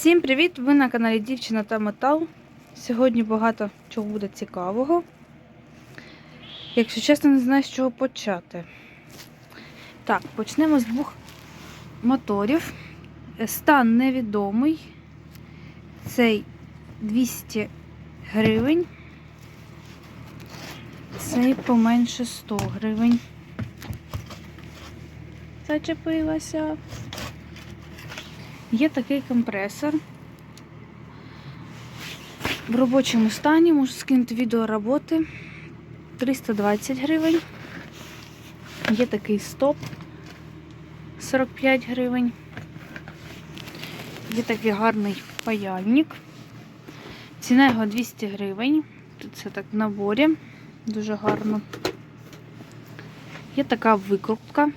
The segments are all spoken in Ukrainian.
Всім привіт! Ви на каналі Дівчина та Метал. Сьогодні багато чого буде цікавого. Якщо чесно, не знаю, з чого почати. Так, почнемо з двох моторів. Стан невідомий. Цей 200 гривень. Цей поменше 100 гривень. Зачепилася. Є такий компресор. В робочому стані можу скинути відео роботи 320 гривень. Є такий стоп 45 гривень. Є такий гарний паяльник. Ціна його 200 гривень. Тут це так в наборі. Дуже гарно. Є така викрутка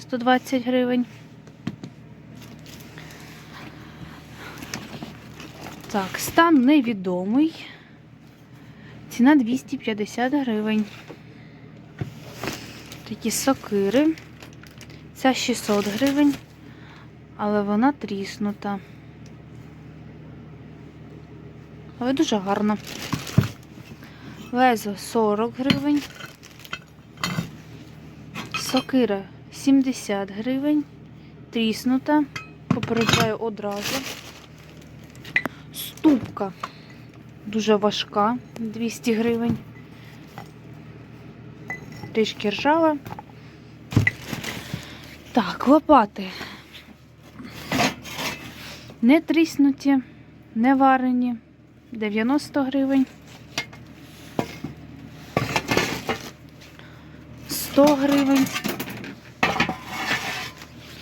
120 гривень. Так, стан невідомий. Ціна 250 гривень. Такі сокири. Ця 600 гривень, але вона тріснута. Але дуже гарно. Лезо 40 гривень. Сокира 70 гривень. Тріснута. Попереджаю одразу. Ступка дуже важка, 200 гривень. Трішки ржава. Так, лопати. Не тріснуті, не варені. 90 гривень. 100 гривень.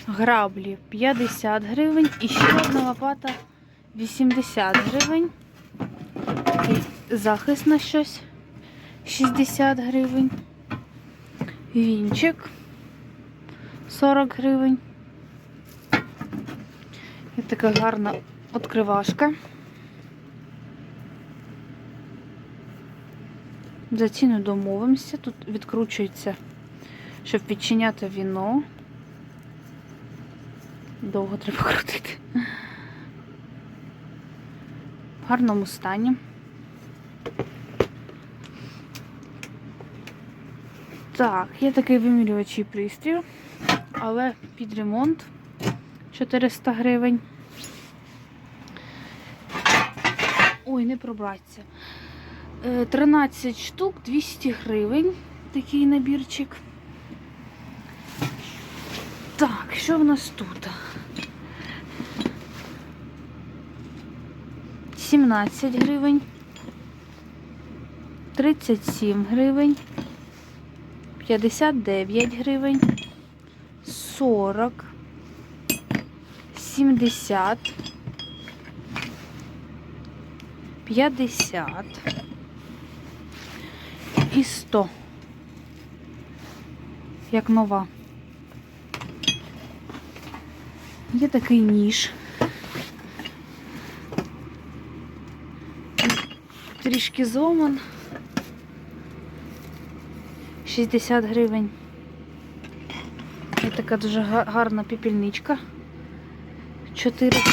Граблі 50 гривень. І ще одна лопата 80 гривень. Такий захист на щось 60 гривень. Вінчик 40 гривень. І така гарна відкривашка. За ціну домовимося. Тут відкручується, щоб відчиняти віно. Довго треба крутити. Гарному стані. Так, є такий вимірювачий пристрій, але під ремонт 400 гривень. Ой, не пробратися. Е, 13 штук 200 гривень. Такий набірчик. Так, що в нас тут? 17 гривень, 37 гривень, 59 гривень, 40, 70, 50 і 100. Як нова. Є такий ніж. Трішки зломан. 60 гривень. І така дуже гарна піпільничка. 400.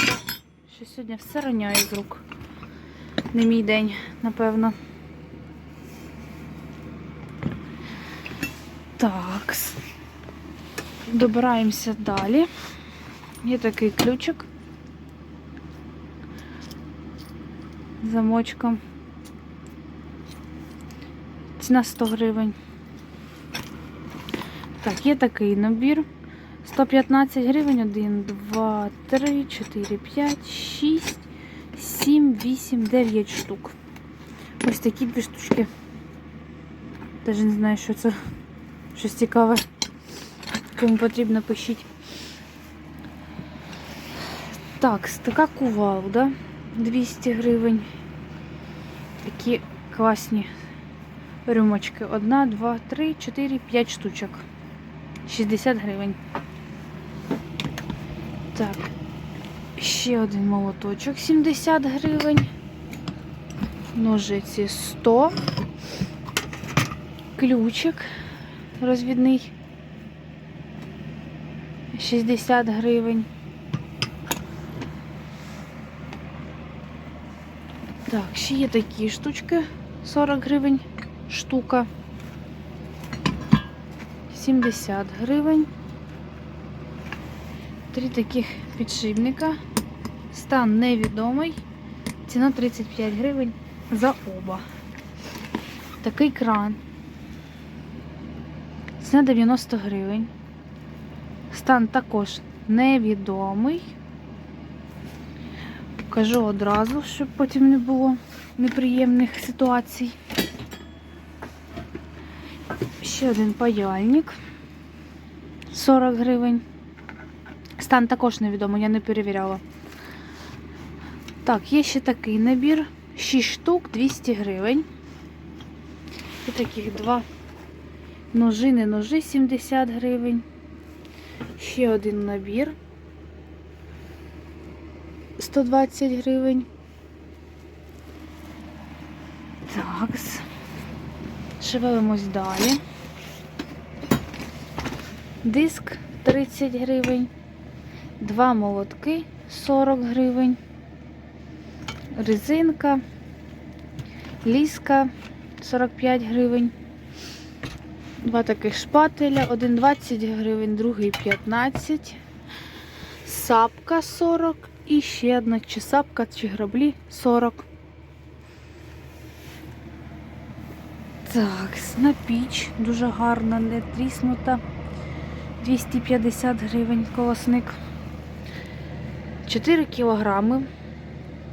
Що сьогодні все роняє з рук. Не мій день, напевно. Так. Добираємося далі. Є такий ключик. Замочком. Ціна 100 гривень. Так, є такий набір. 115 гривень. 1, 2, 3, 4, 5, 6, 7, 8, 9 штук. Ось такі дві штучки. Даже не знаю, що це. Щось цікаве. Кому потрібно, пишіть. Так, така кувалда. 200 гривень. Такі класні рюмочки. Одна, два, три, чотири, п'ять штучок. 60 гривень. Так. Ще один молоточок 70 гривень. Ножиці 100. Ключик розвідний 60 гривень. Так, ще є такі штучки 40 гривень штука. 70 гривень. Три таких підшипника. Стан невідомий. Ціна 35 гривень за оба. Такий кран. Ціна 90 гривень. Стан також невідомий. Кажу одразу, щоб потім не було неприємних ситуацій. Ще один паяльник. 40 гривень. Стан також невідомий, я не перевіряла. Так, є ще такий набір. 6 штук, 200 гривень. І таких два ножи, не ножи 70 гривень. Ще один набір. 120 гривень. Так. Шевелимось далі. Диск 30 гривень. Два молотки 40 гривень. Резинка. Ліска 45 гривень. Два таких шпателя. Один 20 гривень, другий 15. Сапка 40. І ще одна чи сапка, чи граблі 40. Так, на піч дуже гарна, не тріснута. 250 гривень колосник. 4 кілограми.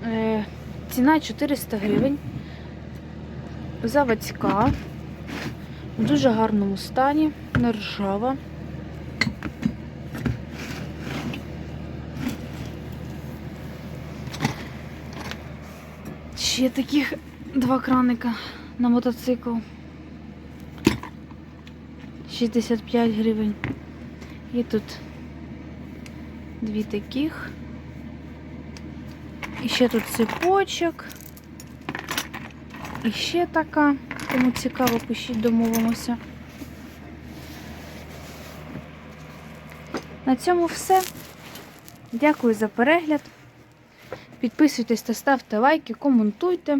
Е, ціна 400 гривень. Заводська. В дуже гарному стані, не ржава. Ще таких два краника на мотоцикл. 65 гривень. Є тут дві таких. І ще тут цепочок. І ще така. Кому цікаво, пишіть, домовимося. На цьому все. Дякую за перегляд. Підписуйтесь та ставте лайки, коментуйте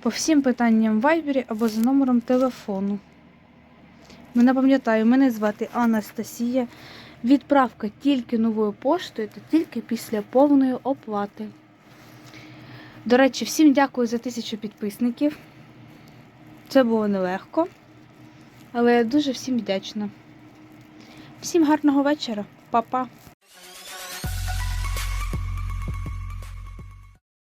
по всім питанням в вайбері або за номером телефону. Мене пам'ятаю, мене звати Анастасія. Відправка тільки новою поштою та тільки після повної оплати. До речі, всім дякую за тисячу підписників. Це було нелегко, але я дуже всім вдячна. Всім гарного вечора, Па-па!